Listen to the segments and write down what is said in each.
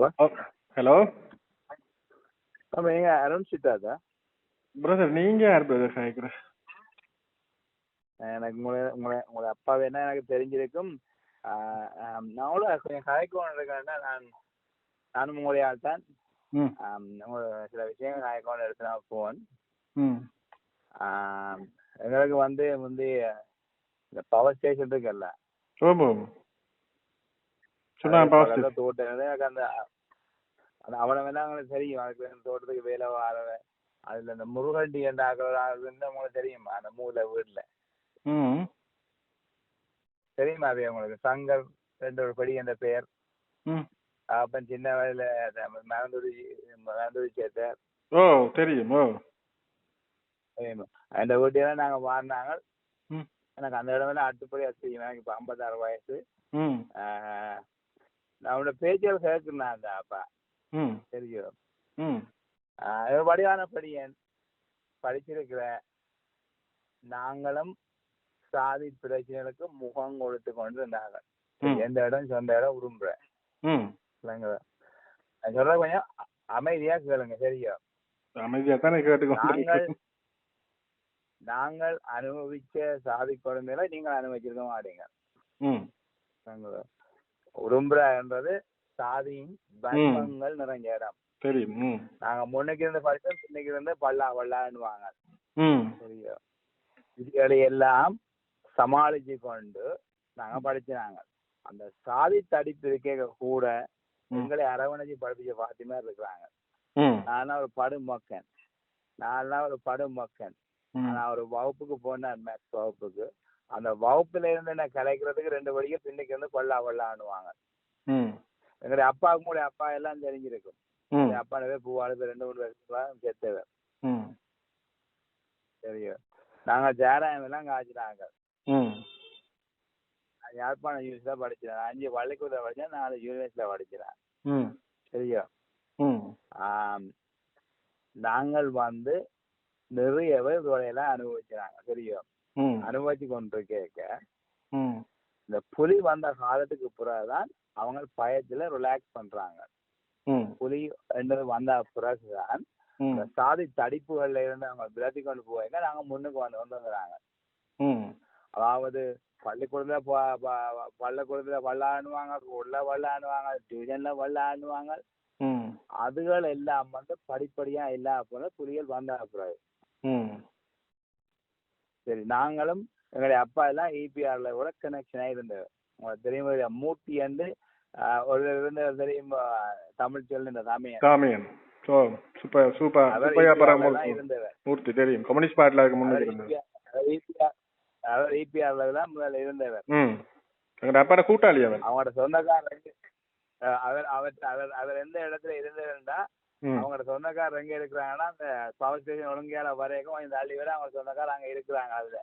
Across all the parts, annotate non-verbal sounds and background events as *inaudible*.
Hello ஆமா நீங்க Arun சித்தாதா brother நீங்க யார் பிரதர் கேட்குற எனக்கு உங்களை உங்களை உங்களை அப்பா வேணா எனக்கு தெரிஞ்சிருக்கும். ஆஹ் ஆம், நான் கூட கொஞ்சம் கதைக்கணும் இருக்கேன்னா நான் நானும் உங்களுடைய ஆள் தான் சில விஷயங்கள் கதைக்கணும் எடுத்து நான் போன் எங்களுக்கு வந்து வந்து இந்த பவர் ஸ்டேஷன் இருக்குல்ல ஓமோ சொன்னா பாஸ்ட் பக்கத்துல தோட்டம் இருக்கு. எனக்கு அந்த அந்த அவனை வேணா உங்களுக்கு தெரியும். அந்த தோட்டத்துக்கு வேலை வாரவன் அதுல இந்த முருகண்டி என்ற உங்களுக்கு தெரியுமா? அந்த மூல வீட்டுல தெரியுமா அது உங்களுக்கு? சங்கர் ரெண்டு ஒரு படி என்ற பெயர். அப்ப சின்ன வயதுல மறந்துடி மறந்துடி சேர்த்த ஓ தெரியும். அந்த வீட்டையெல்லாம் நாங்க வாழ்ந்தாங்க எனக்கு அந்த இடமெல்லாம் அட்டுப்படி தெரியும் எனக்கு இப்ப ஐம்பத்தாறு வயசு. ம். தெரியும் ம். ஆஹ் ஒரு வடிவான படியன் படிச்சிருக்கிற நாங்களும் சாதி பிரச்சனைகளுக்கு முகம் கொடுத்து கொண்டு இருந்தாங்க எந்த இடம் சொந்த இடம் விரும்புற ம். இல்லைங்க நான் சொல்ற கொஞ்சம் அமைதியா கேளுங்க சரியா? அமைதியா தானே நாங்கள் நாங்கள் அனுபவிச்ச சாதி கொடுமையில நீங்கள் அனுபவிச்சிருக்க மாட்டீங்க. உரும்புற என்றது சாதியின் பண்பங்கள் நிறைஞ்ச இடம். தெரியும். நாங்க முன்னுக்கு இருந்து படிச்சோம் பின்னுக்கு இருந்து பல்லா பல்லான்னுவாங்க. ம். சரியா இதுகளை எல்லாம் சமாளிச்சு கொண்டு நாங்க படிச்சாங்க அந்த சாதி தடிப்பு இருக்க கூட எங்களை அரவணைச்சு படிப்பிச்ச பாத்திமா இருக்கிறாங்க. நான் ஒரு படு மக்கன் நான் ஒரு படு மக்கன் நான் ஒரு வகுப்புக்கு போனேன் மேத்ஸ் வகுப்புக்கு. அந்த வகுப்புல இருந்து என்ன கலைக்கிறதுக்கு ரெண்டு படிக்க பின்னுக்கு பல்லா பல்லான்னுவாங்க ம். எங்களுடைய அப்பாவுக்கு கூட அப்பா எல்லாம் தெரிஞ்சிருக்கும். அப்பா பேர் பூவாளு ரெண்டு மூணு வருஷம் செத்தவர். தெரியும். நாங்க ஜாராயம் எல்லாம் காய்ச்சினாங்க யாழ்ப்பாணம் யூனிவர்சிட்டி தான் படிச்சேன் அஞ்சு பள்ளிக்கூடத்தில் படிச்சேன் நாலு யூனிவர்சிட்டியில் ம். சரியா நாங்கள் வந்து நிறைய பேர் இதோடையெல்லாம் அனுபவிச்சாங்க ம் அனுபவிச்சு கொண்டு கேட்க ம். இந்த புலி வந்த காலத்துக்கு பிறகுதான் அவங்க பயத்துல ரிலாக்ஸ் பண்றாங்க. புலி என்றது வந்த பிறகுதான் இந்த சாதி தடிப்புகள்ல இருந்து அவங்க விலத்தி கொண்டு போவாங்க நாங்க முன்னுக்கு வந்து வந்துங்கிறாங்க அதாவது பள்ளிக்கூடத்துல பள்ளிக்கூடத்துல வல்லாடுவாங்க உள்ள வல்லாடுவாங்க டியூஷன்ல வல்லாடுவாங்க அதுகள் எல்லாம் வந்து படிப்படியா போல புலிகள் வந்த பிறகு. சரி நாங்களும் எங்களுடைய அப்பா எல்லாம் இபிஆர்ல கூட கனெக்ஷன் ஆயிருந்தது. உங்களுக்கு தெரியுமா? மூர்த்தி வந்து ஒரு இருந்தவர் தெரியும் தமிழ் சொல்லு இந்த தமிழ் சாமியன் ஓ சூப்பர் சூப்பர் அவர் இருந்தவர். மூர்த்தி தெரியும். கம்யூனிஸ்ட் பார்ட்டில இருக்க அவர் முன்னாடி அவர் அவர் இபிஆர்ல தான் முதல்ல இருந்தவர். எங்க அப்பாட கூட்டாளி அவன் அவங்களோட சொந்தக்காரங்க அஹ், அவர் அவர் அவர் அவர் எந்த இடத்துல இருந்தவர்னா அவங்களோட சொந்தக்காரர் எங்க இருக்கிறாங்கன்னா அந்த பவர் ஸ்டேஷன் ஒழுங்கையால வரைக்கும் இந்த அள்ளி வரை அவங்க சொந்தக்காரர் அங்க இருக்கிறாங்க அதுல.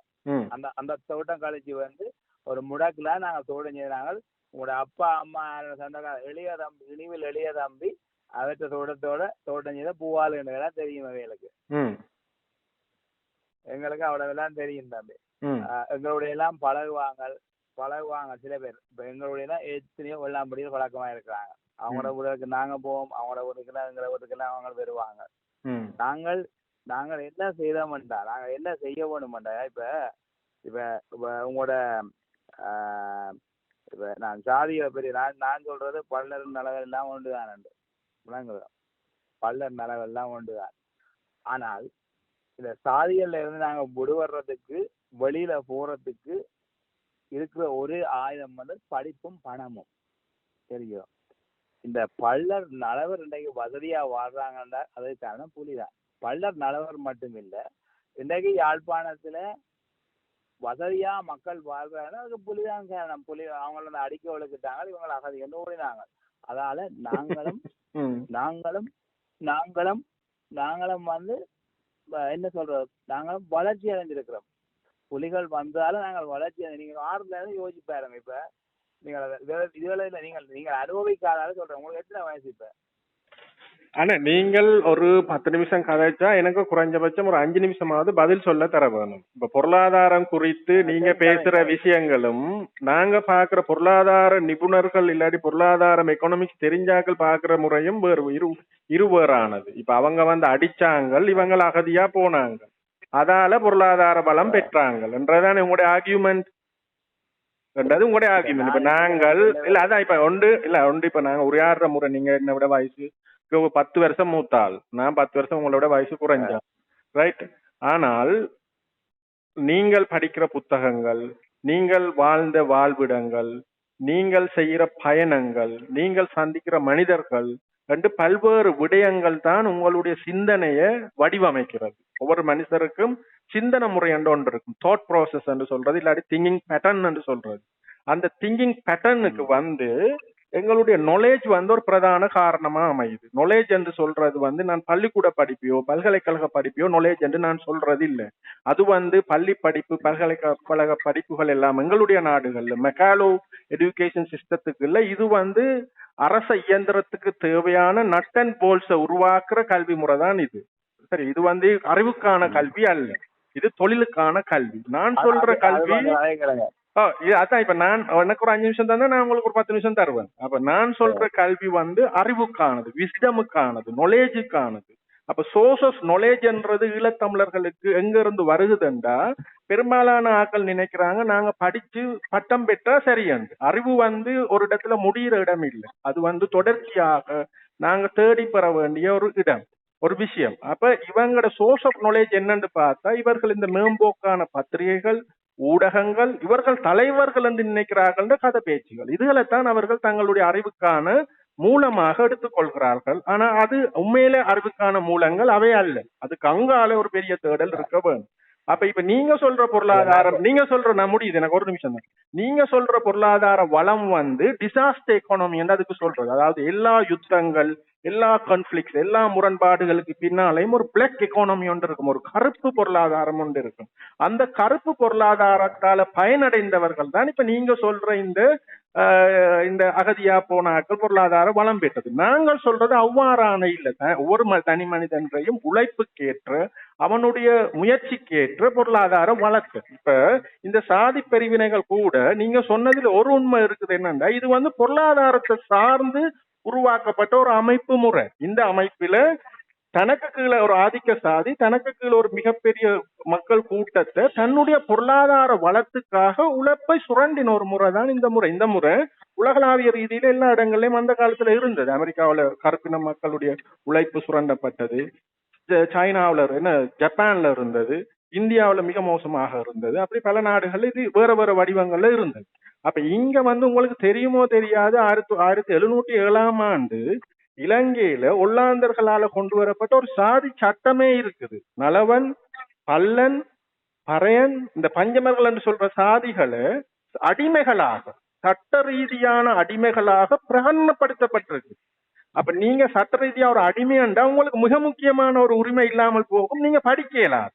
அந்த அந்த தோட்டம் கழிச்சு வந்து ஒரு முடக்குல நாங்க தோட்டம் செய்தாங்க உங்களோட அப்பா அம்மா சொந்தக்கார எளிய தம்பி இனிவில் எளிய தம்பி அவற்ற தோட்டத்தோட தோட்டம் செய்த பூவாளுன்னு தெரியும் அவைகளுக்கு எங்களுக்கு அவ்வளவுலாம் தெரியும் தம்பி. எங்களுடைய எல்லாம் பழகுவாங்க பழகுவாங்க சில பேர். இப்ப எங்களுடைய எல்லாம் எத்தனையோ வெள்ளாம்படியில் பழக்கமா இருக்கிறாங்க அவங்களோட ஊருக்கு நாங்க போவோம் அவங்களோட ஊருக்குலாம் எங்களை ஊருக்குலாம் அவங்க வருவாங்க. நாங்கள் நாங்கள் என்ன செய்தோம்டா நாங்கள் என்ன செய்ய வேணுமெண்டா இப்ப இப்ப இப்ப உங்களோட ஆஹ், இப்ப நான் சாதிகளை பற்றி நான் நான் சொல்றது பல்லர் நலவல் எல்லாம் ஒன்றுதான் விளங்குதா? பல்லர் நலவல் எல்லாம் ஒன்றுதான். ஆனால் இந்த சாதிகள்ல இருந்து நாங்க விடுபடுறதுக்கு வெளியில போறதுக்கு இருக்கிற ஒரு ஆயுதம் வந்து படிப்பும் பணமும். தெரியும் இந்த பல்லர் நலவர் இன்றைக்கு வசதியா வாழ்றாங்கன்னா அதுக்கு காரணம் புலிதான். பல்லர் நலவர் மட்டும் இல்ல இன்றைக்கு யாழ்ப்பாணத்துல வசதியா மக்கள் வாழ்றாங்கன்னா அதுக்கு புலிதான் காரணம். புலி அவங்கள வந்து அடிக்க ஒழுக்கிட்டாங்க இவங்களை அகதி என்று ஓடினாங்க. அதால நாங்களும் *laughs* நாங்களும் நாங்களும் நாங்களும் வந்து என்ன சொல்றது நாங்களும் வளர்ச்சி அடைஞ்சிருக்கிறோம். புலிகள் வந்தாலும் நாங்கள் வளர்ச்சி நீங்க ஆறுல இருந்து இப்ப நீங்கள் இதுல- இதுல இல்ல நீங்கள் நீங்கள் அனுபவிக்காதால சொல்றேன். உங்களுக்கு எத்தனை வயசு இப்ப? ஆனா நீங்கள் ஒரு பத்து நிமிஷம் கதைச்சா எனக்கு குறைஞ்சபட்சம் ஒரு அஞ்சு நிமிஷமாவது பதில் சொல்ல தர வேணும். இப்ப பொருளாதாரம் குறித்து நீங்க பேசுற விஷயங்களும் நாங்க பாக்குற பொருளாதார நிபுணர்கள் இல்லாட்டி பொருளாதாரம் எக்கனாமிக்ஸ் தெரிஞ்சாக்கள் பாக்குற முறையும் வேறு இரு இருவேறானது. இப்ப அவங்க வந்து அடிச்சாங்க இவங்க அகதியா போனாங்க. அதால பொருளாதார பலம் பெற்றாங்க என்றதான் உங்களுடைய ஆர்கியூமெண்ட் என்றது உங்களுடைய ஆர்கியூமெண்ட் இப்ப நாங்கள் இல்ல அதான் இப்ப ஒன்று இல்ல ஒன்று இப்ப நாங்க உரையாடுற முறை நீங்க என்ன விட வயசு? பத்து வருஷம் மூத்தாள். நான் பத்து வருஷம் உங்களோட வயசு குறைஞ்சா. ரைட் ஆனால் நீங்கள் படிக்கிற புத்தகங்கள் நீங்கள் வாழ்ந்த வாழ்விடங்கள் நீங்கள் செய்கிற பயணங்கள் நீங்கள் சந்திக்கிற மனிதர்கள் என்று பல்வேறு விடயங்கள் தான் உங்களுடைய சிந்தனையை வடிவமைக்கிறது. ஒவ்வொரு மனுஷருக்கும் சிந்தனை முறை என்று ஒன்று இருக்கும். தாட் ப்ராசஸ் என்று சொல்றது இல்லாட்டி திங்கிங் பேட்டர்ன் என்று சொல்றது. அந்த திங்கிங் பேட்டர்னுக்கு வந்து எங்களுடைய knowledge வந்து ஒரு பிரதான காரணமா அமையுது. Knowledge என்று சொல்றது வந்து நான் பள்ளிக்கூட படிப்பையோ பல்கலைக்கழக படிப்பையோ knowledge என்று நான் சொல்றது இல்லை. அது வந்து பள்ளி படிப்பு பல்கலைக்கழக படிப்புகள் எல்லாம் எங்களுடைய நாடுகள்ல. மெக்காலோ எஜுகேஷன் சிஸ்டத்துக்கு இல்ல இது வந்து அரச இயந்திரத்துக்கு தேவையான நட் அண்ட் போல்ஸ உருவாக்குற கல்வி முறை தான் இது. சரி இது வந்து அறிவுக்கான கல்வி அல்ல. இது தொழிலுக்கான கல்வி. நான் சொல்ற கல்வி அதான் இப்ப நான் எனக்கு ஒரு அஞ்சு நிமிஷம் தந்தா நான் உங்களுக்கு ஒரு பத்து நிமிஷம் தருவேன். அப்ப நான் சொல்ற கல்வி வந்து அறிவுக்கானது விஸ்டமுக்கானது knowledge-க்கானது அப்ப சோர்ஸ் ஆஃப் ஈழத்தமிழர்களுக்கு எங்க இருந்து வருகுதுண்டா பெரும்பாலான ஆட்கள் நினைக்கிறாங்க நாங்க படிச்சு பட்டம் பெற்றா சரியண்டு அறிவு வந்து ஒரு இடத்துல முடிகிற இடம் இல்லை. அது வந்து தொடர்ச்சியாக நாங்க தேடி பெற வேண்டிய ஒரு இடம் ஒரு விஷயம். அப்ப இவங்களோட சோர்ஸ் ஆஃப் நாலேஜ் என்னன்னு பார்த்தா இவர்கள் இந்த மேம்போக்கான பத்திரிகைகள் ஊடகங்கள் இவர்கள் தலைவர்கள் என்று நினைக்கிறார்கள் கதை பேச்சுகள். இதுகளைத்தான் அவர்கள் தங்களுடைய அறிவுக்கான மூலமாக எடுத்துக்கொள்கிறார்கள். ஆனா அது உண்மையிலே அறிவுக்கான மூலங்கள் அவை அல்ல. அதுக்கு அங்கால ஒரு பெரிய தேடல் இருக்க வேணும் அப்ப இப்ப நீங்க சொல்ற பொருளாதாரம் நீங்க சொல்ற நான் முடியுது எனக்கு ஒரு நிமிஷம் தான். நீங்க சொல்ற பொருளாதார வளம் வந்து டிசாஸ்டர் எக்கானமி என்று அதுக்கு சொல்றது. அதாவது எல்லா யுத்தங்கள் எல்லா கான்ஃபிளிக்ஸ் எல்லா முரண்பாடுகளுக்கு பின்னாலையும் ஒரு பிளாக் எக்கானமி ஒன்று இருக்கும். ஒரு கருப்பு பொருளாதாரம் ஒன்று இருக்கும். அந்த கருப்பு பொருளாதாரத்தால பயனடைந்தவர்கள் தான் இப்ப நீங்க சொல்ற இந்த இந்த அகதியா போனாக்கள் பொருளாதார வளம் பெற்றது. நாங்கள் சொல்றது அவ்வாறான இல்லை ஒவ்வொரு ம- தனி மனிதன்றையும் உழைப்புக்கேற்ற அவனுடைய முயற்சிக்கேற்ற பொருளாதார வளர்ச்சி இப்ப இந்த சாதி பிரிவினைகள் கூட நீங்க சொன்னதுல ஒரு உண்மை இருக்குது என்னன்னா இது வந்து பொருளாதாரத்தை சார்ந்து உருவாக்கப்பட்ட ஒரு அமைப்பு முறை. இந்த அமைப்பில தனக்கு கீழே ஒரு ஆதிக்க சாதி தனக்கு கீழே ஒரு மிகப்பெரிய மக்கள் கூட்டத்தை தன்னுடைய பொருளாதார வளத்துக்காக உழைப்பை சுரண்டின ஒரு முறை தான் இந்த முறை. இந்த முறை உலகளாவிய ரீதியில எல்லா இடங்கள்லயும் அந்த காலத்துல இருந்தது. அமெரிக்காவுல கருப்பின மக்களுடைய உழைப்பு சுரண்டப்பட்டது. சைனாவில என்ன ஜப்பான்ல இருந்தது. இந்தியாவுல மிக மோசமாக இருந்தது. அப்படி பல நாடுகள்ல இது வேற வேற வடிவங்கள்ல இருந்தது. அப்ப இங்க வந்து உங்களுக்கு தெரியுமோ தெரியாது? ஆயிரத்தி ஆயிரத்தி எழுநூத்தி ஏழாம் ஆண்டு இலங்கையில ஒல்லாந்தர்களால கொண்டு வரப்பட்ட ஒரு சாதி சட்டமே இருக்குது. நலவன் பல்லன் பறையன் இந்த பஞ்சமர்கள் என்று சொல்ற சாதிகளை அடிமைகளாக சட்ட ரீதியான அடிமைகளாக பிரகடனப்படுத்தப்பட்டிருக்கு. அப்ப நீங்க சட்ட ரீதியா ஒரு அடிமையாண்டா உங்களுக்கு மிக முக்கியமான ஒரு உரிமை இல்லாமல் போகும். நீங்க படிக்கலாம்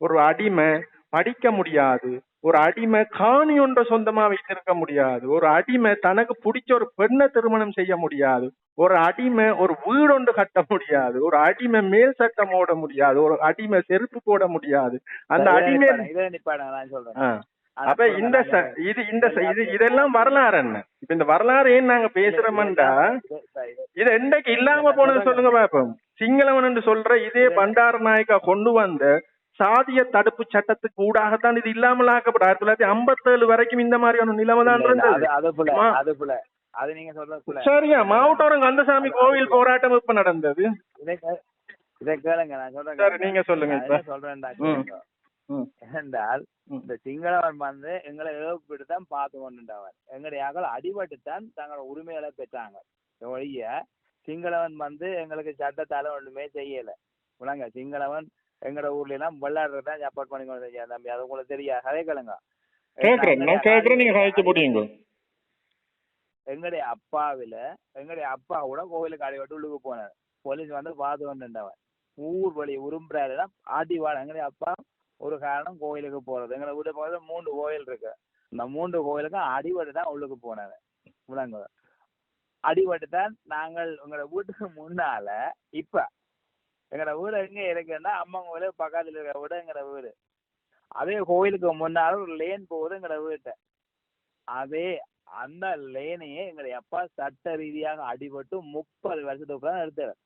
ஒரு அடிமை படிக்க முடியாது. ஒரு அடிமை காணி ஒன்றை சொந்தமா வைத்திருக்க முடியாது. ஒரு அடிமை தனக்கு பிடிச்ச ஒரு பெண்ணை திருமணம் செய்ய முடியாது. ஒரு அடிமை ஒரு வீடு ஒன்று கட்ட முடியாது. ஒரு அடிமை மேல் சட்டம் ஓட முடியாது. ஒரு அடிமை செருப்பு போட முடியாது. அந்த அடிமை. அப்ப இந்த இது இந்த இது இதெல்லாம் வரலாறு என்ன? இப்ப இந்த வரலாறு ஏன் நாங்க பேசுறோம்டா? இது என்னைக்கு இல்லாம போனது சொல்லுங்க. பாப்போம். சிங்களவன் என்று சொல்ற இதே பண்டார நாயக்கா கொண்டு வந்த சாதிய தடுப்பு சட்டத்துக்கு ஊடாகத்தான் இது இல்லாமல் ஆக்கப்படும். ஆயிரத்தி தொள்ளாயிரத்தி ஐம்பத்தி ஏழு வரைக்கும் இந்த மாதிரியான நிலைமை தான் இருந்தது. அது நீங்க சொல்றது புல. சரியா மாவட்டோரம் கந்தசாமி கோவில் போராட்டம் இப்ப நடந்தது? இதை கேளுங்க நான் சொல்றேன். நீங்க சொல்லுங்க. ஏனென்றால் ம். இந்த சிங்களவன் வந்து எங்களை ஏவிட்டு தான் பார்த்து கொண்டுட்டவன் எங்களுடைய அகல் அடிபட்டு தான் தங்களோட உரிமைகளை பெற்றாங்க. ஒழிய சிங்களவன் வந்து எங்களுக்கு சட்டத்தால ஒண்ணுமே செய்யல. உலங்க சிங்களவன் எங்கட ஊர்ல எல்லாம் விளையாடுறது தான் சப்போர்ட் பண்ணி கொண்டு செய்ய தம்பி. அது உங்களுக்கு தெரியாது. அதே கேளுங்க. கேக்குறேன் நான் கேக்குறேன் நீங்க கழிச்சு முடியுங்க? எங்களுடைய அப்பாவில எங்களுடைய அப்பா கூட கோவிலுக்கு அடிபட்டு உள்ளுக்கு போனார். போலீஸ் வந்து பார்த்து கொண்டுட்டவன் ஊர் வழி உரும்புறாருன்னா ஆட்டி வாழ. எங்களுடைய அப்பா ஒரு காரணம் கோயிலுக்கு போறது. எங்களை வீட்டு பக்கத்துல மூன்று கோயில் இருக்கு. இந்த மூன்று கோயிலுக்கும் அடிபட்டு தான் உள்ளுக்கு போனாரு. விளங்க அடிபட்டு தான் நாங்கள் எங்களோட வீட்டுக்கு முன்னால இப்ப எங்களோட வீடு எங்க இருக்குன்னா அம்மன் கோயில் பக்கத்துல இருக்கிற வீடு எங்களோட வீடு. அதே கோயிலுக்கு முன்னால ஒரு லேன் போகுது எங்களோட வீட்டை. அதே அந்த லேனையே எங்களுடைய அப்பா சட்ட ரீதியாக அடிபட்டு முப்பது வருஷத்துக்கு தான் எடுத்தவர்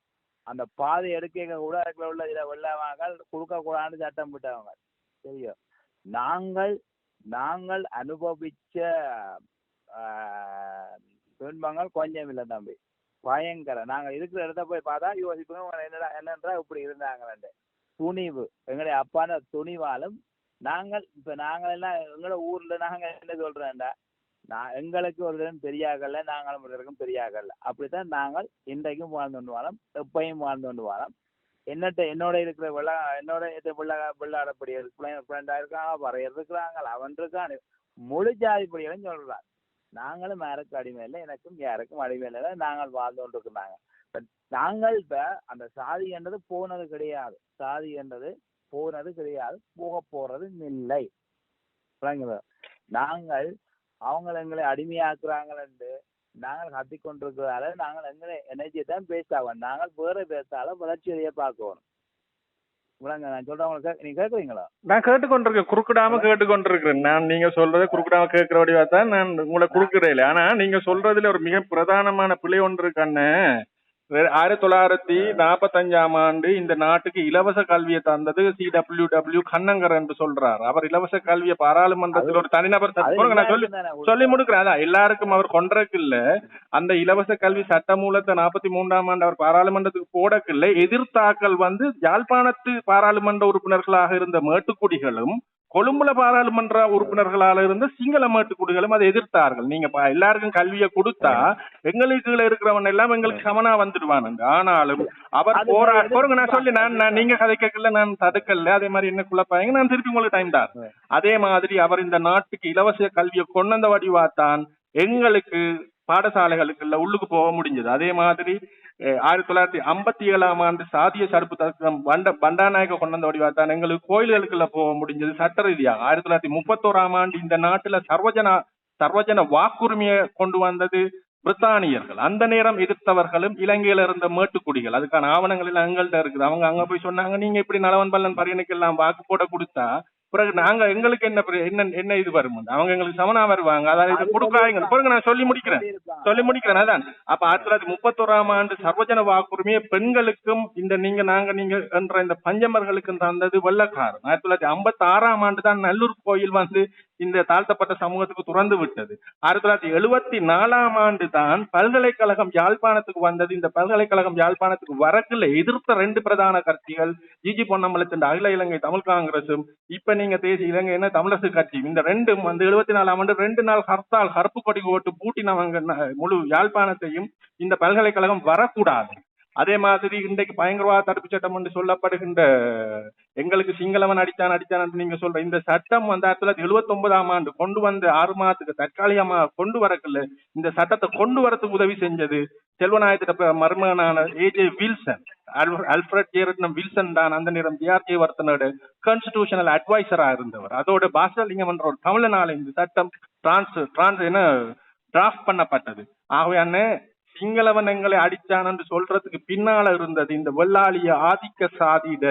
அந்த பாதை எடுக்க கூட அதுக்குள்ள உள்ள இதை வெள்ளவாங்க கொடுக்க கூடாதுன்னு சட்டம் போட்டவங்க. தெரியும். நாங்கள் நாங்கள் அனுபவிச்ச ஆஹ், துன்பங்கள் கொஞ்சம் இல்லை தம்பி. பயங்கரம் நாங்க இருக்கிற இடத்த போய் பார்த்தா யோசிப்போம் என்னடா என்னன்றா இப்படி இருந்தாங்கன்னு துணிவு. எங்களுடைய அப்பான துணிவாலும் நாங்கள் இப்ப நாங்கள் எல்லாம் எங்களோட ஊர்ல நாங்க என்ன சொல்றேன்டா நான் எங்களுக்கு ஒரு தினம் பெரியாகல நாங்களும் ஒரு தினம் பெரியாகல அப்படித்தான் நாங்கள் இன்றைக்கும் வாழ்ந்து கொண்டு வரோம் எப்பையும் வாழ்ந்து கொண்டு வரோம். என்னட்ட என்னோட இருக்கிற விழா என்னோட இது விழா இருக்காங்க வரையர் இருக்கிறாங்க அவன் இருக்கான். முழு ஜாதி படிகளும் சொல்றான். நாங்களும் யாருக்கும் அடிமை இல்லை எனக்கும் யாருக்கும் அடிமை இல்லை. நாங்கள் வாழ்ந்து கொண்டிருக்கிறாங்க நாங்கள் இப்ப அந்த சாதி என்றது போனது கிடையாது. சாதி என்றது போனது கிடையாது. போக போறது இல்லை. நாங்கள் அவங்க எங்களை அடிமையாக்குறாங்கன்னு நாங்கள் கத்தி கொண்டிருக்கிறதால நாங்கள் எங்களை எனர்ஜியை தான் பேஸ்ட் ஆகும் நாங்கள் வேற பேசால வளர்ச்சி பார்க்கணும். விளங்க நான் சொல்றவங்களுக்கு நீங்க கேட்குறீங்களா நான் கேட்டுக்கொண்டிருக்கேன். குறுக்கிடாம கேட்டுக்கொண்டிருக்கிறேன். நான் நீங்க சொல்றதை குறுக்கிடாம கேட்கிற வடிவா தான் நான் உங்களை குறுக்கிறேன் ஆனா நீங்க சொல்றதுல ஒரு மிக பிரதானமான பிழை ஒன்று இருக்கு ரெ- ஆயிரத்தி தொள்ளாயிரத்தி நாற்பத்தஞ்சாம் ஆண்டு இந்த நாட்டுக்கு இலவச கல்வியை தந்தது சி டபிள்யூ டபிள்யூ கண்ணங்கர் என்று சொல்றார். அவர் இலவச கல்வியை பாராளுமன்றத்தில் ஒரு தனிநபர் நான் சொல்லி. சொல்லி முடிக்கிறேன். அதான் எல்லாருக்கும் அவர் கொன்றக்கு இல்ல அந்த இலவச கல்வி சட்ட மூலத்தை நாற்பத்தி மூன்றாம் ஆண்டு அவர் பாராளுமன்றத்துக்கு போடக்கில்ல. எதிர்த்தாக்கல் வந்து யாழ்ப்பாணத்து பாராளுமன்ற உறுப்பினர்களாக இருந்த மேட்டுக்குடிகளும் கொழும்புல பாராளுமன்ற உறுப்பினர்களாக இருந்த சிங்கள மேட்டுக்குடிகளும் அதை எதிர்த்தார்கள். நீங்க எல்லாருக்கும் கல்வியை கொடுத்தா எங்களுக்கு இருக்கிறவன் எல்லாம் எங்களுக்கு சமனா வந்துடுவானுங்க. ஆனாலும் அவர் போரா போருங்க நான் சொல்லி நான் நான் நீங்க கதை கேட்கல நான் தடுக்கல. அதே மாதிரி என்ன குழப்பாங்க? நான் திருப்பி உங்களுக்கு டைம் தான் அதே மாதிரி அவர் இந்த நாட்டுக்கு இலவச கல்வியை கொண்டு வந்த வடிவாத்தான் எங்களுக்கு பாடசாலைகளுக்கு இல்ல உள்ளுக்கு போக முடிஞ்சது. அதே மாதிரி ஆயிரத்தி தொள்ளாயிரத்தி ஐம்பத்தி ஏழாம் ஆண்டு சாதிய சடுப்பு தர்க்கம் பண்ட பண்டாநாயக கொண்டு வந்த தான் எங்களுக்கு கோயில்களுக்குள்ள போக முடிஞ்சது சட்ட ரீதியாக ஆயிரத்தி தொள்ளாயிரத்தி முப்பத்தோராம் ஆண்டு இந்த நாட்டுல சர்வஜன சர்வஜன வாக்குரிமையை கொண்டு வந்தது பிரித்தானியர்கள் அந்த நேரம் எதிர்த்தவர்களும் இலங்கையில இருந்த மேட்டுக்குடிகள் அதுக்கான ஆவணங்கள் எல்லாம் எங்கள்கிட்ட இருக்குது அவங்க அங்க போய் சொன்னாங்க. நீங்க இப்படி நலவன் பல்லன் பரியனுக்கு எல்லாம் வாக்கு போட கொடுத்தா பிறகு நாங்க எங்களுக்கு என்ன என்ன என்ன இது வரும்? அவங்க எங்களுக்கு சமனா வருவாங்க. அதாவது இது கொடுக்காங்க பிறகு நான் சொல்லி முடிக்கிறேன். சொல்லி முடிக்கிறேன் அதான். அப்ப ஆயிரத்தி தொள்ளாயிரத்தி முப்பத்தோராம் ஆண்டு சர்வஜன வாக்குரிமையை பெண்களுக்கும் இந்த நீங்க நாங்க நீங்க என்ற இந்த பஞ்சமர்களுக்கும் தந்தது வெள்ளக்காரன். ஆயிரத்தி தொள்ளாயிரத்தி ஐம்பத்தி ஆறாம் ஆண்டு தான் நல்லூர் கோயில் வந்து இந்த தாழ்த்தப்பட்ட சமூகத்துக்கு துறந்து விட்டது. ஆயிரத்தி தொள்ளாயிரத்தி எழுபத்தி நாலாம் ஆண்டு தான் பல்கலைக்கழகம் யாழ்ப்பாணத்துக்கு வந்தது. இந்த பல்கலைக்கழகம் யாழ்ப்பாணத்துக்கு வரக்குல எதிர்த்த ரெண்டு பிரதான கட்சிகள் ஜிஜி பொன்னம்பலத்தின் அகில இலங்கை தமிழ் காங்கிரசும் இப்ப நீங்க தேசிய இலங்கை என்ன தமிழரசு கட்சி இந்த ரெண்டும் வந்து எழுபத்தி நாலாம் ஆண்டு ரெண்டு நாள் ஹர்த்தால் கருப்பு கொடி ஓட்டு பூட்டினவங்க முழு யாழ்ப்பாணத்தையும் இந்த பல்கலைக்கழகம் வரக்கூடாது. அதே மாதிரி இன்றைக்கு பயங்கரவாத தடுப்பு சட்டம் என்று சொல்லப்படுகின்ற எங்களுக்கு சிங்களவன் அடிச்சான் அடிச்சான் என்று நீங்க சொல்ற இந்த சட்டம் வந்து ஆயிரத்தி தொள்ளாயிரத்தி எழுபத்தி ஒன்பதாம் ஆண்டு கொண்டு வந்து ஆறு மாதத்துக்கு தற்காலிகமா கொண்டு வரக்குள்ள இந்த சட்டத்தை கொண்டு வரதுக்கு உதவி செஞ்சது செல்வநாயகத்திட்ட மருமகனான ஏஜே வில்சன் அல்ஃப- அல்ஃபிரட் ஜேரட்னம் வில்சன் தான் அந்த நேரம் ஜிஆர் வர்த்தனோட கான்ஸ்டிடியூஷனல் அட்வைசரா இருந்தவர். அதோட பாசலிங்கம் என்ற ஒரு தமிழனால இந்த சட்டம் டிரான்ஸ் டிரான்ஸ் என்ன டிராஃப்ட் பண்ணப்பட்டது. ஆகவே அண்ணே சிங்களவன் எங்களை அடிச்சான் என்று சொல்றதுக்கு பின்னால இருந்தது இந்த வெள்ளாளிய ஆதிக்க சாதியிட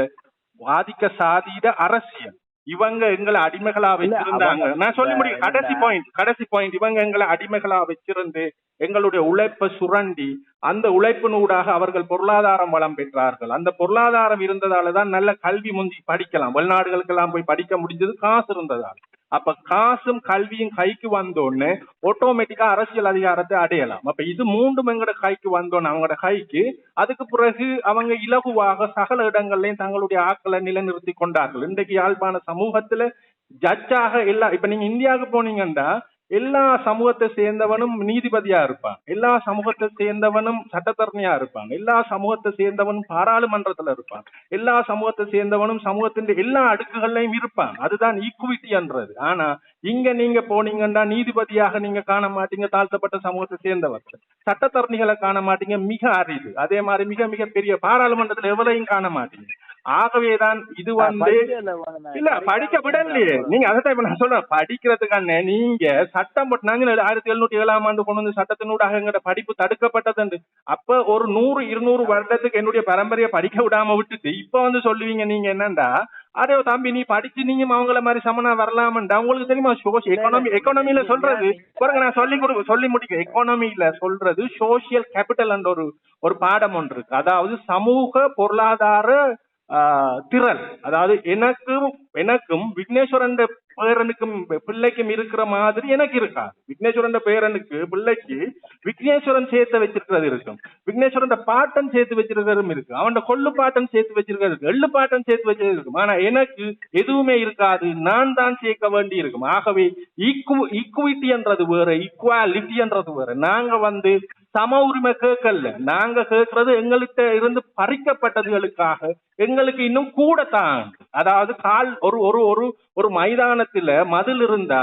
ஆதிக்க சாதியிட அரசியல். இவங்க எங்களை அடிமைகளா வச்சிருந்தாங்க. நான் சொல்லி முடியும். கடைசி பாயிண்ட் கடைசி பாயிண்ட் இவங்க எங்களை அடிமைகளா வச்சிருந்து எங்களுடைய உழைப்பை சுரண்டி அந்த உழைப்பினூடாக அவர்கள் பொருளாதாரம் வளம் பெற்றார்கள். அந்த பொருளாதாரம் இருந்ததால தான் நல்ல கல்வி முந்தி படிக்கலாம். வெளிநாடுகளுக்கெல்லாம் போய் படிக்க முடிஞ்சது காசு இருந்ததால். அப்ப காசும் கல்வியும் கைக்கு வந்தோடனே ஆட்டோமேட்டிக்கா அரசியல் அதிகாரத்தை அடையலாம். அப்ப இது மூன்றும் எங்கட கைக்கு வந்தோன்னு அவங்களோட கைக்கு அதுக்கு பிறகு அவங்க இலகுவாக சகல இடங்கள்லயும் தங்களுடைய ஆக்களை நிலைநிறுத்தி கொண்டார்கள். இன்றைக்கு யாழ்ப்பாண சமூகத்துல ஜட்ஜாக எல்லா இப்ப நீங்க இந்தியாவுக்கு போனீங்கன்னா எல்லா சமூகத்தை சேர்ந்தவனும் நீதிபதியா இருப்பான். எல்லா சமூகத்தை சேர்ந்தவனும் சட்டத்தரணியா இருப்பான். எல்லா சமூகத்தை சேர்ந்தவனும் பாராளுமன்றத்துல இருப்பான். எல்லா சமூகத்தை சேர்ந்தவனும் சமூகத்தின் எல்லா அடுக்குகள்லயும் இருப்பான். அதுதான் ஈக்குவிட்டி என்றது. ஆனா இங்க நீங்க போனீங்கன்னா நீதிபதியாக நீங்க காண மாட்டீங்க தாழ்த்தப்பட்ட சமூகத்தை சேர்ந்தவர் சட்டத்தரணிகளை காண மாட்டீங்க மிக அரிது. அதே மாதிரி மிக மிக பெரிய பாராளுமன்றத்துல எவ்வளையும் காண மாட்டீங்க. ஆகவேதான் இது வந்து இல்ல படிக்க விடலையே. நீங்க அதான் இப்ப நான் சொல்றேன். படிக்கிறதுக்கான நீங்க சட்டம் போட்டாங்க ஆயிரத்தி எழுநூத்தி ஏழாம் ஆண்டு கொண்டு வந்து சட்டத்தினூடாக எங்கட படிப்பு தடுக்கப்பட்டது அப்ப ஒரு நூறு இருநூறு வருடத்துக்கு என்னுடைய பரம்பரையை படிக்க விடாம விட்டுட்டு இப்ப வந்து சொல்லுவீங்க நீங்க என்னண்டா? அதே தம்பி நீ படிச்சு நீங்க அவங்கள மாதிரி சமனா வரலாமண்டா? உங்களுக்கு தெரியுமா எக்கானமி எக்கானமில சொல்றது? பாருங்க நான் சொல்லி கொடு சொல்லி முடிக்க. எக்கானமில சொல்றது சோசியல் கேபிட்டல் என்ற ஒரு ஒரு பாடம் ஒன்று இருக்கு. அதாவது சமூக பொருளாதார திறன் அதாவது எனக்கும் எனக்கும் விக்னேஸ்வரன் பேரனுக்கும் பிள்ளைக்கும் இருக்கிற மாதிரி எனக்கு இருக்கா? விக்னேஸ்வரன் பேரனுக்கு பிள்ளைக்கு விக்னேஸ்வரன் சேர்த்து வச்சிருக்கிறது இருக்கும். விக்னேஸ்வரன் பாட்டன் சேர்த்து வச்சிருக்கிறதும் இருக்கு. அவன் கொள்ளு பாட்டன் சேர்த்து வச்சிருக்கிறது இருக்கு எள்ளு பாட்டன் சேர்த்து வச்சிருக்கிறது இருக்கும் ஆனா எனக்கு எதுவுமே இருக்காது. நான் தான் சேர்க்க வேண்டி இருக்கும் ஆகவே ஈக்கு ஈக்குவிட்டி என்றது வேற ஈக்குவாலிட்டி என்றது வேற. நாங்க வந்து சம உரிமை கேட்கல. நாங்க கேட்கறது எங்கள்கிட்ட இருந்து பறிக்கப்பட்டதுகளுக்காக எங்களுக்கு இன்னும் கூட தான் அதாவது கால் ஒரு ஒரு ஒரு ஒரு மைதானத்துல மதில் இருந்தா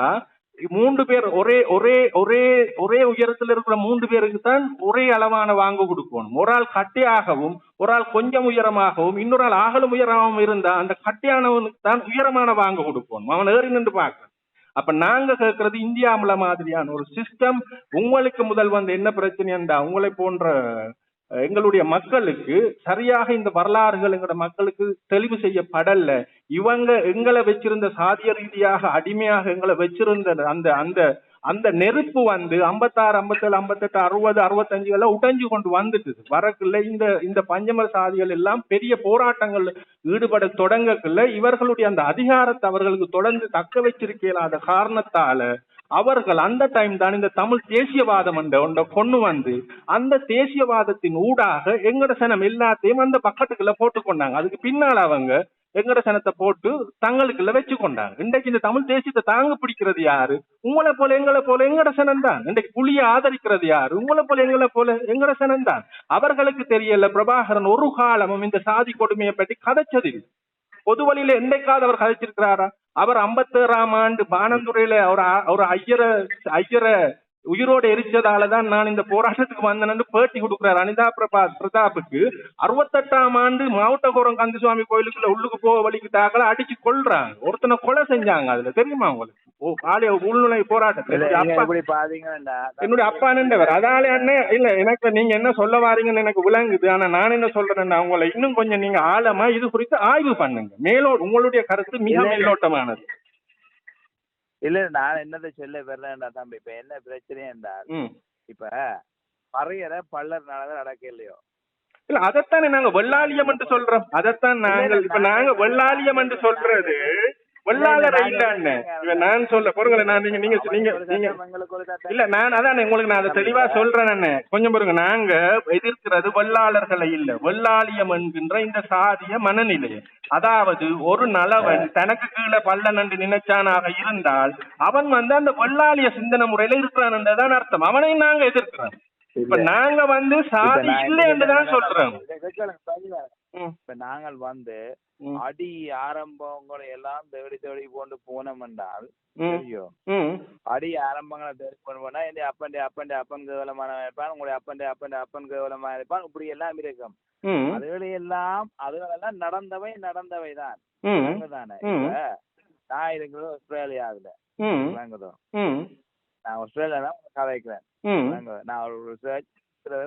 மூன்று பேர் ஒரே ஒரே ஒரே ஒரே உயரத்துல இருக்கிற மூன்று பேருக்கு தான் ஒரே அளவான வாங்க கொடுக்கணும். ஒரு ஆள் கட்டையாகவும் ஒரு ஆள் கொஞ்சம் உயரமாகவும் இன்னொரு ஆள் ஆகலும் உயரமாகவும் இருந்தா அந்த கட்டையானவனுக்கு தான் உயரமான வாங்க கொடுக்கணும். அவன் ஏறி நின்று பார்க்கணும். அப்ப நாங்க கேட்கறது இந்தியாவுல மாதிரியான ஒரு சிஸ்டம் உங்களுக்கு முதல் வந்து என்ன பிரச்சனைண்டா உங்களை போன்ற எங்களுடைய மக்களுக்கு சரியாக இந்த வரலாறுகள் எங்களோட மக்களுக்கு தெளிவு செய்யப்படல. இவங்க எங்களை வச்சிருந்த சாதிய ரீதியாக அடிமையாக எங்களை வச்சிருந்த அந்த அந்த அந்த நெருப்பு வந்து ஐம்பத்தாறு ஐம்பத்தேழு ஐம்பத்தெட்டு அறுபது அறுபத்தஞ்சு எல்லாம் உடைஞ்சு கொண்டு வந்துட்டு வரக்குள்ள இந்த இந்த பஞ்சமர சாதிகள் எல்லாம் பெரிய போராட்டங்கள் ஈடுபட தொடங்கக்குள்ள இவர்களுடைய அந்த அதிகாரத்தை அவர்களுக்கு தொடர்ந்து தக்க வச்சிருக்க இயலாத காரணத்தால அவர்கள் அந்த டைம் தான் இந்த தமிழ் தேசியவாதம் என்ற ஒன்றை கொண்டு வந்து அந்த தேசியவாதத்தின் ஊடாக எங்கட சனம் எல்லாத்தையும் அந்த பக்கத்துக்குள்ள போட்டு கொண்டாங்க. அதுக்கு பின்னால் அவங்க எங்கட சனத்தை போட்டு தங்களுக்குள்ள வச்சு கொண்டாங்க இன்றைக்கு இந்த தமிழ் தேசியத்தை தாங்க பிடிக்கிறது யாரு? உங்களை போல எங்களை போல எங்கட சனம் தான். இன்றைக்கு புலியை ஆதரிக்கிறது யாரு? உங்களை போல எங்களை போல எங்கட சனம் தான். அவர்களுக்கு தெரியல பிரபாகரன் ஒரு காலமும் இந்த சாதி கொடுமையை பற்றி கதைச்சதில்லை. பொது வழியில என்றைக்காவது அவர் கதைச்சிருக்கிறாரா? அவர் ஐம்பத்தேறாம் ஆண்டு பானந்துறையில ஒரு அ- ஒரு ஐயர ஐயர உயிரோடு எரிச்சதால தான் நான் இந்த போராட்டத்துக்கு வந்தேன்னு பேட்டி கொடுக்கிறார். அனிதா பிரபா பிரதாப்புக்கு அறுபத்தெட்டாம் ஆண்டு மாவட்டபுரம் கந்தசுவாமி கோயிலுக்குள்ள உள்ளுக்கு போக வலிக்கிட்டாக்களை அடிச்சு கொல்றாங்க. ஒருத்தனை கொலை செஞ்சாங்க அதுல. தெரியுமா உங்களுக்கு? ஓ பாலிய உள்நுழை போராட்டத்துல. என்னுடைய அப்பா நின்றவர். அதால அண்ணன் இல்ல எனக்கு நீங்க என்ன சொல்ல வாரீங்கன்னு எனக்கு விளங்குது. ஆனா நான் என்ன சொல்றேன்னா உங்களை இன்னும் கொஞ்சம் நீங்க ஆழமா இது குறித்து ஆய்வு பண்ணுங்க. மேலோ உங்களுடைய கருத்து மிக. மேலோட்டமானது. இல்ல நான் என்னதை சொல்ல வர்றேன்டா தம்பி? இப்ப என்ன பிரச்சனை என்றால் இப்ப பறையற பல்லர் நடந்த நடக்க இல்லையோ? இல்ல அதைத்தானே நாங்க வெள்ளாளியம் என்று சொல்றோம். அதைத்தான் நாங்கள் இப்ப நாங்க வெள்ளாளியம் என்று சொல்றது வெள்ளாளரை இல்ல அண்ணன் இப்ப நான் சொல்ல பொருங்களேன் நான் நீங்க நீங்க நீங்க நீங்க இல்ல நான் அதான் உங்களுக்கு நான் அதை தெளிவா சொல்றேன் அண்ணே. கொஞ்சம் பாருங்க நாங்க எதிர்க்கிறது வெள்ளாளர்களை இல்ல. வெள்ளாளியம் என்கின்ற இந்த சாதிய மனநிலையை அதாவது ஒரு நலவன் தனக்கு கீழே பல்லன் என்று நினைச்சானாக இருந்தால் அவன் வந்து அந்த வெள்ளாளிய சிந்தனை முறையில இருக்கிறான் என்றுதான் அர்த்தம். அவனையும் நாங்க எதிர்க்கிறோம். இப்ப நாங்க வந்து சாதி இல்லை என்றுதான் சொல்றோம். இப்ப நாங்கள் வந்து அடி ஆரம்பங்களை எல்லாம் தேடி தேடி கொண்டு போனோம் என்றால் அடி ஆரம்பங்களை தேடி கொண்டு போனா இந்த அப்பன் அப்பன் அப்பன் கேவலமான இருப்பான் உங்களுடைய அப்பன் அப்பன் அப்பன் கேவலமா இருப்பான் இப்படி எல்லாம் இருக்கும். அதுகளை எல்லாம் அதுகளெல்லாம் நடந்தவை நடந்தவை தான். தானே. நான் இருக்கிறது ஆஸ்திரேலியாவுல. நான் ஆஸ்திரேலியா தான் கதைக்கிறேன்? நான் ஒரு ரிசர்ச்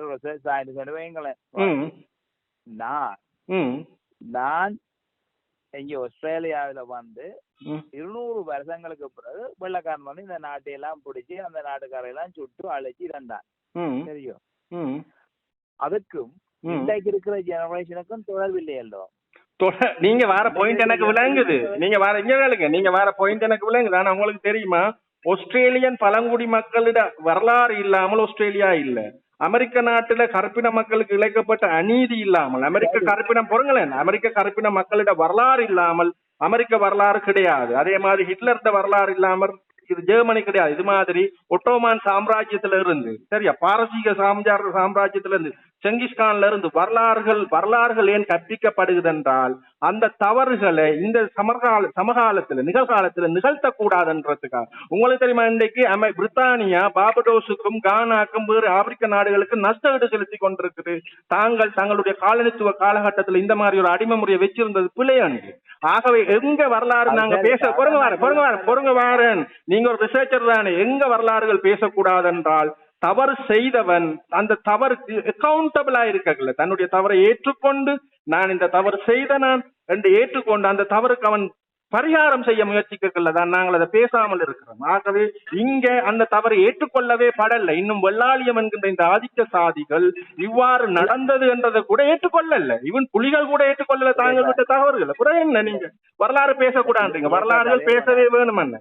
ரிசர்ச் சயின்டிஸ்ட் வைங்களேன் ம், நான் நான் இங்க ஆஸ்திரேலியாவுல வந்து. இருநூறு வருஷங்களுக்கு பிறகு வெள்ளக்காரன் வந்து இந்த நாட்டையெல்லாம் பிடிச்சி அந்த நாட்டுக்காரையெல்லாம் சுட்டு அழிச்சு இருந்தான் ம், தெரியும் அதுக்கும். இன்றைக்கு இருக்கிற ஜெனரேஷனுக்கும் தொடர்பு இல்லையல்லோ நீங்க வர பாயிண்ட் எனக்கு விளங்குது. நீங்க வர இங்க வேலைங்க நீங்க வர பாயிண்ட் எனக்கு விளங்குது. ஆனா உங்களுக்கு தெரியுமா? ஆஸ்திரேலியன் பழங்குடி மக்களிட வரலாறு இல்லாமல் ஆஸ்திரேலியா இல்ல. அமெரிக்க நாட்டுல கருப்பின மக்களுக்கு இழைக்கப்பட்ட அநீதி இல்லாமல் அமெரிக்க கருப்பினம் பொருங்களேன் அமெரிக்க கருப்பின மக்களிட வரலாறு இல்லாமல் அமெரிக்க வரலாறு கிடையாது. அதே மாதிரி ஹிட்லர்ட வரலாறு இல்லாமல் இது ஜெர்மனி கிடையாது. இது மாதிரி ஒட்டோமான் சாம்ராஜ்யத்துல இருந்து சரியா? பாரசீக சாம்ராஜ் சாம்ராஜ்யத்துல இருந்து செங்கிஸ்கான்ல இருந்து வரலாறுகள் வரலாறுகள் ஏன் கற்பிக்கப்படுகிறதென்றால் அந்த தவறுகளை இந்த சமகால சமகாலத்துல நிகழ்காலத்துல நிகழ்த்தக்கூடாதுன்றதுக்காக. உங்களுக்கு தெரியுமா இன்றைக்கு? அமை பிரித்தானியா பாபடோஸுக்கும் கானாக்கும் வேறு ஆப்பிரிக்க நாடுகளுக்கு நஷ்ட ஈடு செலுத்தி கொண்டிருக்குது. தாங்கள் தங்களுடைய காலனித்துவ காலகட்டத்துல இந்த மாதிரி ஒரு அடிமை முறையை வச்சிருந்தது பிழை அன்று. ஆகவே எங்க வரலாறு நாங்க. பேச பொறுங்க வாரேன் பொறுங்க வாரேன் பொறுங்க வாரேன். நீங்க ஒரு ரிசர்ச்சர் தானே. எங்க வரலாறுகள் பேசக்கூடாது என்றால் தவறு செய்தவன் அந்த தவறுக்கு அக்கௌண்டபிளா இருக்கல தன்னுடைய தவறை ஏற்றுக்கொண்டு நான் இந்த தவறு செய்த நான் என்று ஏற்றுக்கொண்டு அந்த தவறுக்கு அவன் பரிகாரம் செய்ய முயற்சிக்கல தான் நாங்கள் அதை பேசாமல் இருக்கிறோம். ஆகவே இங்க அந்த தவறை ஏற்றுக்கொள்ளவே படல. இன்னும் வெள்ளாளியம் என்கின்ற இந்த ஆதிக்க சாதிகள் இவ்வாறு நடந்தது என்றதை கூட ஏற்றுக்கொள்ளல. இவன் புலிகள் கூட ஏற்றுக்கொள்ளல தாங்கள் விட்ட தவறுகள். அப்புறம் என்ன நீங்க? வரலாறு பேசக்கூடாதுங்க. வரலாறுகள் பேசவே வேணும் என்ன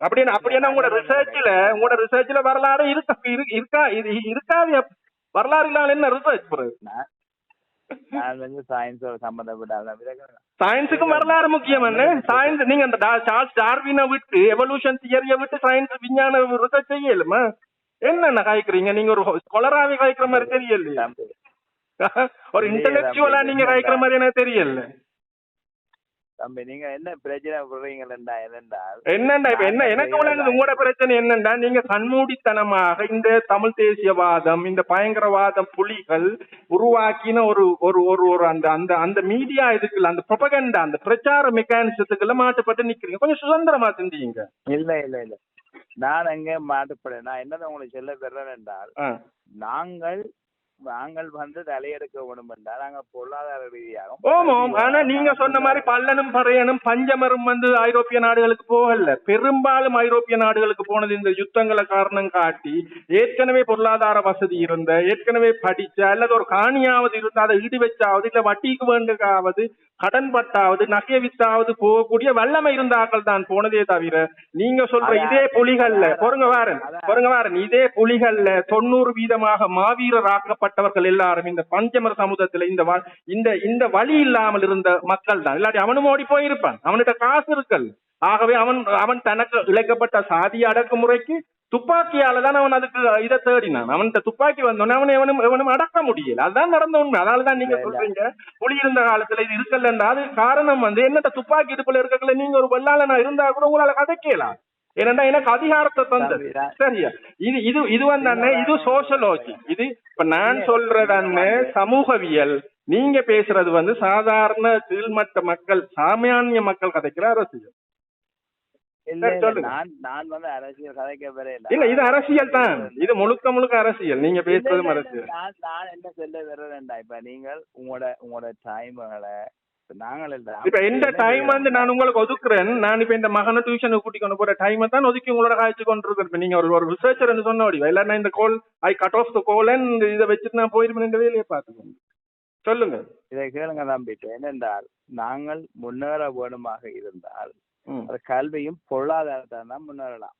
அப்படின்னு அப்படின்னா உங்களோட ரிசர்ச்ல உங்களோட ரிசர்ச்ல வரலாறு இருக்க இரு- இருக்கா இது இருக்காது வரலாறு இல்லாமல் என்ன ரிசர்ச் பிறகு நான் வந்து சயின்ஸோட சம்பந்தப்பட்ட ஆளா. விளக்குறேன். சயின்ஸுக்கும் வரலாறு முக்கியம் என்ன? சயின்ஸ் நீங்க அந்த சார்ல்ஸ் டார்வினை விட்டு எவல்யூஷன் தியரியை விட்டு சயின்ஸ் விஞ்ஞான ரிசர்ச் செய்யலுமா என்னென்ன காய்க்கிறீங்க? நீங்க ஒரு கொலராவே காய்க்கிற மாதிரி தெரியல ஒரு இன்டெலெக்சுவலா நீங்க காய்க்கிற மாதிரி எனக்கு தெரியல. தம்பி நீங்க என்ன பிரச்சனை விடுறீங்களா என்னென்றால் என்னண்டா இப்ப என்ன எனக்கு விளங்குது உங்களோட பிரச்சனை என்னண்டா நீங்க கண்மூடித்தனமாக இந்த தமிழ் தேசியவாதம் இந்த பயங்கரவாதம் புலிகள் உருவாக்கின ஒரு ஒரு ஒரு ஒரு அந்த அந்த அந்த மீடியா இதுக்குள்ள அந்த ப்ரொபகண்டா அந்த பிரச்சார மெக்கானிசத்துக்குள்ள மாட்டுப்பட்டு நிக்கிறீங்க. கொஞ்சம் சுதந்திரமா சிந்திங்க இல்ல இல்ல இல்ல. நான் எங்க மாட்டுப்படேன் நான் என்னது உங்களுக்கு சொல்ல பெறேன் என்றால். நாங்கள் நாங்கள் வந்து தலையெடுக்க வேண்டும் என்றால் நாங்கள் பொருளாதார ரீதியாக ஓமோம் ஆனா நீங்க சொன்ன மாதிரி பல்லனும் பறையனும் பஞ்சமரும் வந்து ஐரோப்பிய நாடுகளுக்கு போகல பெரும்பாலும் ஐரோப்பிய நாடுகளுக்கு போனது இந்த யுத்தங்களை காரணம் காட்டி ஏற்கனவே பொருளாதார வசதி இருந்த ஏற்கனவே படிச்ச அல்லது ஒரு காணியாவது இருந்தா அதை ஈடு வச்சாவது இல்ல வட்டிக்கு வேண்டுகாவது கடன் பட்டாவது நகை வித்தாவது போகக்கூடிய வல்லமை இருந்த ஆட்கள் தான் போனதே தவிர நீங்க சொல்ற. இதே புலிகள்ல. பொறுங்க வாரன். பொறுங்க வாரன் இதே புலிகள்ல தொண்ணூறு வீதமாக மாவீரராக்கப்பட்டவர்கள் எல்லாரும் இந்த பஞ்சமர் சமுதாயத்துல இந்த இந்த இந்த வழி இல்லாமல் இருந்த மக்கள் தான் இல்லாட்டி அவனும் ஓடி போயிருப்பான். அவன்கிட்ட காசு இருக்கல். ஆகவே அவன் அவன் தனக்கு இழைக்கப்பட்ட சாதி அடக்குமுறைக்கு துப்பாக்கியால தான் அவன் அதுக்கு இதை தேடினான். அவன்கிட்ட துப்பாக்கி வந்தோடனே அவனை எவனும் எவனும் அடக்க முடியல. அதுதான் நடந்த உண்மை. அதனால தான் நீங்க. சொல்றீங்க புலி இருந்த காலத்துல இது இருக்கலன்றா அது காரணம் வந்து என்னட்ட துப்பாக்கி இடுப்புல இருக்கல நீங்க ஒரு வெள்ளாளனா இருந்தா கூட உங்களால கதைக்கலாம் ஏன்னா எனக்கு அதிகாரத்தை தந்தது சரியா இது இது இது வந்து அண்ணே இது சோசியலஜி இது இப்ப நான் சொல்றது அண்ணே சமூகவியல் நீங்க பேசுறது வந்து சாதாரண கீழ்மட்ட மக்கள் சாமானிய மக்கள் கதைக்கிற அரசியல் இல்ல இது அரசியல் தான் இது முழுக்க முழுக்க அரசியல் நீங்க பேசுறதும் அரசியல் நான் என்ன சொல்ல வர்றேன்டா இப்ப நீங்கள் உங்களோட உங்களோட டைம்களை இப்ப எந்த டைம் வந்து நான் உங்களுக்கு ஒதுக்குறேன். நான் இப்ப இந்த மகனை டியூஷனுக்கு கூட்டி கொண்டு போற டைமை தான் ஒதுக்கி உங்களோட காய்ச்சி கொண்டு இப்ப நீங்க ஒரு ஒரு ரிசர்ச்சர் சொன்ன இல்ல இந்த கோல் ஐ கட் ஆஃப் த கோல் இதை வச்சுட்டு நான் போயிருப்பேன் இந்த வேலையை பார்த்துக்கோங்க. சொல்லுங்க. இதை கேளுங்க தம்பி. என்னென்றால் நாங்கள் முன்னேற வேணுமாக இருந்தால் கல்வியும் பொருளாதாரத்தை தான் முன்னேறலாம்.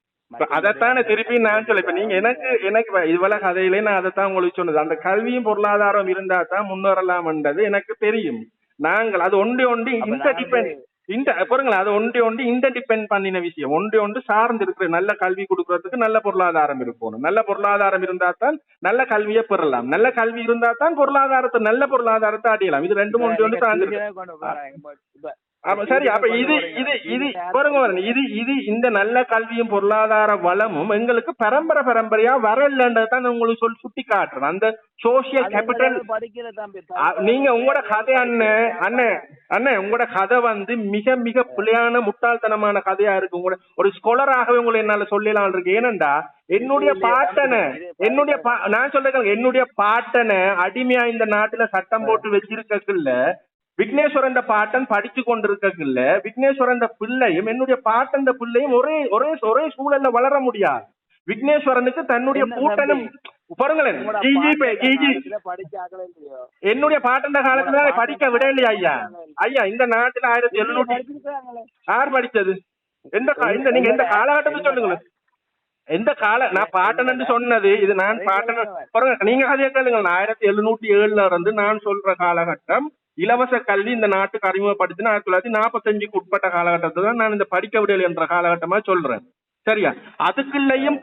அதைத்தானே திருப்பி நான் சொல்ல இப்ப நீங்க எனக்கு எனக்கு இவ்வளவு கதையிலே நான் அதைத்தான் உங்களுக்கு சொன்னது. அந்த கல்வியும் பொருளாதாரம் இருந்தா தான் முன்னேறலாம்ன்றது எனக்கு தெரியும். நாங்கள் அது ஒண்டி ஒண்டி அப்ப இந்த நான் டிபெண்ட் இந்த பாருங்களேன் அது ஒண்டி ஒண்டி இந்த டிபெண்ட் பண்ணின விஷயம். ஒண்டி ஒன்று சார்ந்து இருக்கிற நல்ல கல்வி கொடுக்கறதுக்கு நல்ல பொருளாதாரம் இருக்கணும். நல்ல பொருளாதாரம் இருந்தா தான் நல்ல கல்வியை பெறலாம். நல்ல கல்வி இருந்தா தான் பொருளாதாரத்தை நல்ல பொருளாதாரத்தை அடையலாம். இது ரெண்டும் ஒன்று ஒன்று சார்ந்து அப்ப சரி அப்ப இது இது இது பாருங்க இது இது இந்த நல்ல கல்வியும் பொருளாதார வளமும் எங்களுக்கு பரம்பரை பரம்பரையா வரலன்றதை தான் நான் உங்களுக்கு சொல்லி சுட்டி காட்டுறேன் அந்த சோசியல் கேபிட்டல் நீங்க உங்களோட கதை அண்ணன் அண்ணன் அண்ணன் உங்களோட கதை வந்து மிக மிக பிள்ளையான முட்டாள்தனமான கதையா இருக்கு. உங்களோட ஒரு ஸ்காலராகவே உங்களை என்னால சொல்லலாம் இருக்கு. ஏனண்டா என்னுடைய பாட்டனை என்னுடைய நான் சொல்றேன் என்னுடைய பாட்டனை அடிமையா இந்த நாட்டுல சட்டம் போட்டு வச்சிருக்கக்குள்ள விக்னேஸ்வரன் பாட்டன் படிச்சு கொண்டிருக்கக்குள்ள விக்னேஸ்வரன் பிள்ளையும் என்னுடைய பாட்டன் பிள்ளையும் ஒரே ஒரே ஒரே சூழல்ல வளர முடியாது. விக்னேஸ்வரனுக்கு தன்னுடைய கூட்டனும் பாருங்களேன் என்னுடைய பாட்டண்ட காலத்துல படிக்க விடலையா ஐயா. ஐயா இந்த நாட்டுல ஆயிரத்தி எழுநூத்தி யார் படிச்சது? எந்த இந்த நீங்க எந்த காலகட்டத்தை சொல்லுங்களேன். எந்த கால நான் பாட்டனன்னு சொன்னது இது நான் பாட்டன் பாருங்க நீங்க அதே கேளுங்க ஆயிரத்தி எழுநூத்தி ஏழுல இருந்து நான் சொல்ற காலகட்டம் இலவச கல்வி இந்த நாட்டுக்கு அறிமுகப்படுத்தின ஆயிரத்தி தொள்ளாயிரத்தி நாற்பத்தஞ்சுக்கு உட்பட்ட காலகட்டத்தை தான் நான் இந்த படிக்க விடல் என்ற காலகட்டமா சொல்றேன். சரியா? அதுக்குள்ளேயும்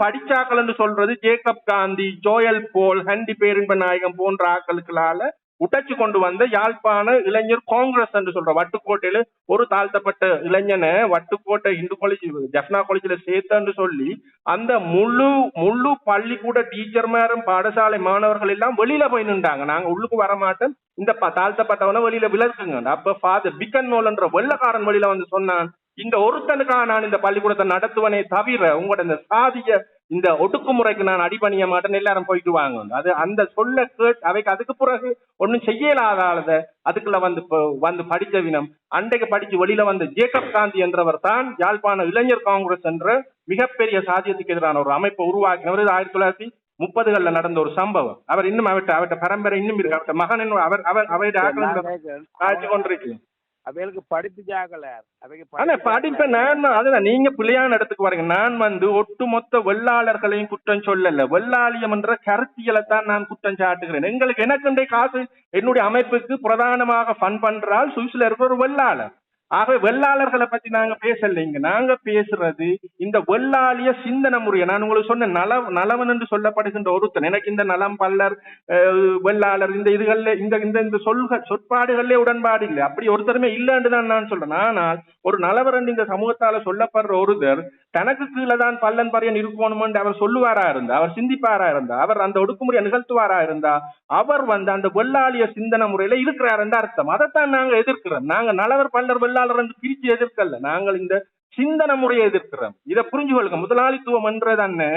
என்று சொல்றது Jacob Gandhi Joel Paul Handy Perinbanayagam போன்ற ஆக்களுக்களால உடைச்சு கொண்டு வந்த யாழ்ப்பாண இளைஞர் காங்கிரஸ் என்று சொல்ற வட்டுக்கோட்டையில ஒரு தாழ்த்தப்பட்ட இளைஞனை வட்டுக்கோட்டை இந்து காலேஜ் ஜஃப்னா காலேஜ்ல சேர்த்தன்னு சொல்லி அந்த முழு முழு பள்ளிக்கூட டீச்சர்மாரும் பாடசாலை மாணவர்கள் எல்லாம் வெளியில போய் நின்றாங்க. நாங்க உள்ளுக்கு வர மாட்டோம் இந்த ப- தாழ்த்தப்பட்டவனை வெளியில விளக்குங்க அப்ப ஃபாதர் பிக்கன் நோலன்ற வெள்ளக்காரன் வெளியில வந்து சொன்னான் இந்த ஒருத்தனுக்காக நான் இந்த பள்ளிக்கூடத்தை நடத்துவனே தவிர உங்களோட இந்த சாதிய இந்த ஒடுக்குமுறைக்கு நான் அடிபணிய மாட்டேன்னு எல்லாரும் போயிட்டு வாங்க. அது அந்த சொல்ல கேட் அவைக்கு அதுக்கு பிறகு ஒன்னும் செய்யலாத அதுக்குள்ள வந்து வந்து படிச்ச வினம் அன்றைக்கு படிச்சு வெளியில வந்த ஜேக்கப் காந்தி என்றவர் தான் யாழ்ப்பாண இளைஞர் காங்கிரஸ் என்ற மிகப்பெரிய சாதியத்துக்கு எதிரான ஒரு அமைப்பை உருவாக்கினவர். இது ஆயிரத்தி தொள்ளாயிரத்தி முப்பதுகள்ல நடந்த ஒரு சம்பவம். அவர் இன்னும் அவர்கிட்ட அவர்கிட்ட பரம்பரை இன்னும் இருக்கு. அவர்கிட்ட மகன் அவர் அவர் அவருடைய ஆட்கள் ஆட்சி கொண்டிருக்கு அவைகளுக்கு படிப்பு ஆனா படிப்பு நான் அதுதான் நீங்க பிள்ளையான இடத்துக்கு வரீங்க. நான் வந்து ஒட்டுமொத்த வெள்ளாளர்களையும் குற்றம் சொல்லல. வெள்ளாளியம் என்ற கருத்தியலை தான் நான் குற்றம் சாட்டுகிறேன். எங்களுக்கு எனக்கு காசு என்னுடைய அமைப்புக்கு பிரதானமாக ஃபன் பண்றால் சுவிஸ்ல இருக்கிற ஒரு வெள்ளாளர். ஆகவே வெள்ளாளர்களை பத்தி நாங்க பேசலைங்க. நாங்க பேசுறது இந்த வெள்ளாளிய சிந்தனை முறையை. நான் உங்களுக்கு சொன்ன நல நலவன் என்று சொல்லப்படுகின்ற ஒருத்தன். எனக்கு இந்த நலம் பல்லர் அஹ், வெள்ளாளர் இந்த இதுகள்ல இந்த இந்த இந்த சொல்க சொற்பாடுகள்ல உடன்பாடு இல்லை. அப்படி ஒருத்தருமே இல்லைன்னு தான் நான் சொல்றேன். ஆனால் ஒரு நலவரன் இந்த சமூகத்தால சொல்லப்படுற ஒருத்தர் தனக்கு கீழே தான் பல்லன் பறையன் இருக்கணும்னு அவர் சொல்லுவாரா இருந்தா அவர் சிந்திப்பாரா இருந்தா அவர் அந்த ஒடுக்குமுறையை நிகழ்த்துவாரா இருந்தா அவர் வந்து அந்த வெள்ளாளிய சிந்தனை முறையில இருக்கிறாருன்னு அர்த்தம். அதைத்தான் நாங்க எதிர்க்கிறோம். நாங்க நலவர் பல்லர் வெள்ளாளர் என்று பிரிச்சு எதிர்க்கல நாங்கள் இந்த சிந்தனை முறையை எதிர்க்கிறோம். இதை புரிஞ்சு கொள்ளுங்க முதலாளித்துவம் என்றதன்னு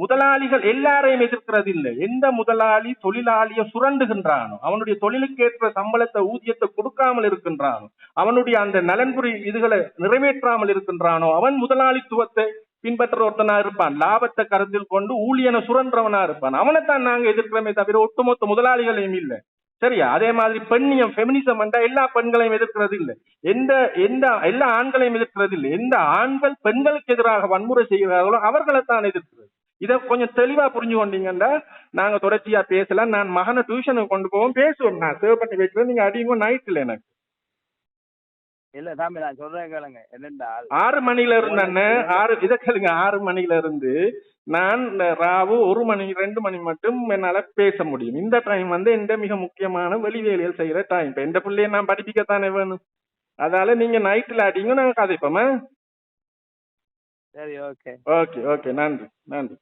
முதலாளிகள் எல்லாரையும் எதிர்க்கிறது இல்லை எந்த முதலாளி தொழிலாளியை சுரண்டுகின்றானோ அவனுடைய தொழிலுக்கேற்ற சம்பளத்தை ஊதியத்தை கொடுக்காமல் இருக்கின்றானோ அவனுடைய அந்த நலன்புரி இதுகளை நிறைவேற்றாமல் இருக்கின்றானோ அவன் முதலாளித்துவத்தை பின்பற்ற ஒருத்தனா இருப்பான். லாபத்தை கருத்தில் கொண்டு ஊழியனை சுரன்றவனா இருப்பான். அவனைத்தான் நாங்க எதிர்க்கிறோமே தவிர ஒட்டுமொத்த முதலாளிகளையும் இல்லை. சரியா? அதே மாதிரி பெண்ணியம் ஃபெமினிசம் என்றா எல்லா பெண்களையும் எதிர்க்கிறது இல்லை எந்த எந்த எல்லா ஆண்களையும் எதிர்க்கிறது இல்லை எந்த ஆண்கள் பெண்களுக்கு எதிராக வன்முறை செய்கிறார்களோ அவர்களை தான் எதிர்க்கிறது. இத கொஞ்சம் தெளிவா புரிஞ்சு கொண்டீங்கன்னா நாங்க தொடர்ச்சியா பேசலாம் நான் மகனை டியூஷனுக்கு கொண்டு போவோம். பேசுவோம். நான் சேவ் பண்ணி வைக்கிறேன் நீங்க அடிங்க நைட்ல எனக்கு. இல்ல சாமி நான் சொல்றேன் கேளுங்க. என்னென்றால் ஆறு மணில இருந்து அண்ணன், ஆறு இத கேளுங்க. ஆறு மணில இருந்து நான் ராவு ஒரு மணி ரெண்டு மணி மட்டும் என்னால பேச முடியும். இந்த டைம் வந்து எந்த மிக முக்கியமான வெளி வேலைகள் செய்யற டைம் இப்ப எந்த பிள்ளைய நான் படிப்பிக்கத்தானே வேணும்? அதால நீங்க நைட்ல அடிங்க நாங்க கதைப்போமா? சரி ஓகே ஓகே ஓகே நன்றி நன்றி.